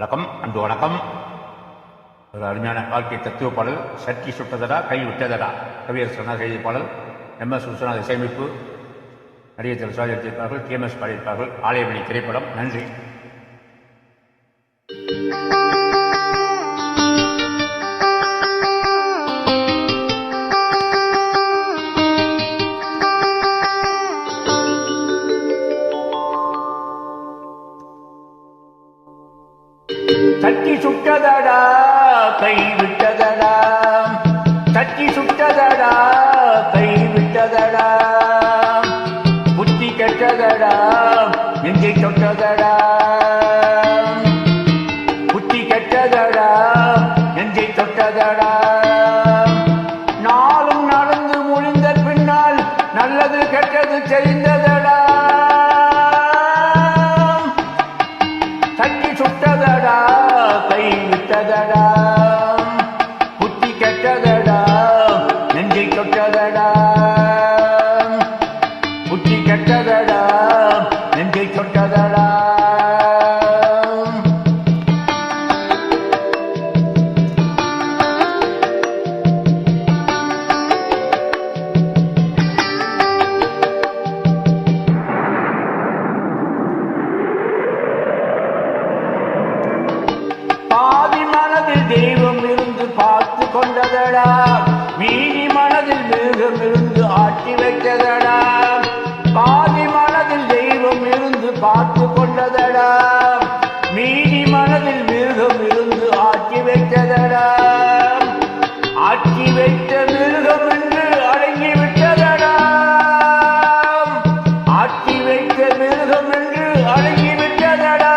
வணக்கம் அன்பு வணக்கம். ஒரு அருமையான வாழ்க்கை தத்துவ பாடல் சட்டி சுட்டதடா கை விட்டதடா. கவியர் சொன்னார் செய்தி பாடல் எம் எஸ் விஸ்வநாத் இசையமைப்பு. நடிகர் திரு சுவாஜி எடுத்திருப்பார்கள் டிஎம்எஸ் பாடியிருப்பார்கள். ஆலயமணி திரைப்படம். நன்றி. தட்டி சுட்டதடா கை விட்டதடா. தட்டி சுட்டதடா கை விட்டதடா. புத்தி கெட்டதடா நெஞ்சை தொட்டதடா. புத்தி கெட்டதடா நெஞ்சை தொட்டதடா. நாளும் நடந்து முடிந்த பின்னால் நல்லது கெட்டது தெரிந்ததடா வைத்ததடா மீனி மனதில் மிருகம் இருந்து ஆட்டி வைத்ததடா? பாதி மனதில் தெய்வம் இருந்து பார்த்து கொண்டதடா? மீனி மனதில் மிருகம் இருந்து ஆட்டி வைத்ததடா? ஆட்டி வைத்த மிருகம் என்று அடங்கி விட்டதடா? ஆட்டி வைத்த மிருகம் என்று அடங்கி விட்டதடா?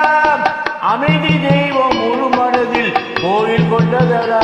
அமைதி தெய்வம் ஒரு மனதில் கோயில் கொண்டதடா?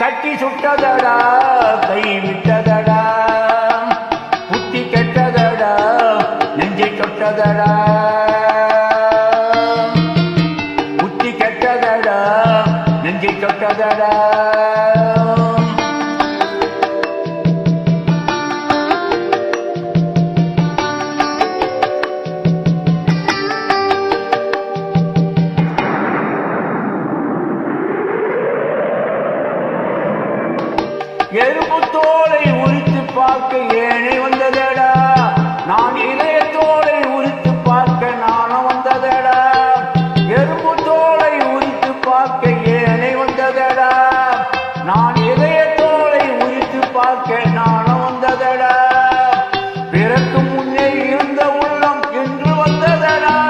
சட்டி சுட்டதடா கை விட்டதடா புத்தி கெட்டதடா நெஞ்சை தொட்டதடா. பார்க்க ஏனை வந்ததடா. நான் இளைய தோலை உரித்து பார்க்க நானும் வந்ததடா. எறும்பு தோலை உரித்து பார்க்க ஏனை வந்ததடா. நான் இளைய தோலை உரித்து பார்க்க நானும் வந்ததடா. பிறக்கு முன்னே இருந்த உள்ளம் என்று வந்ததடா.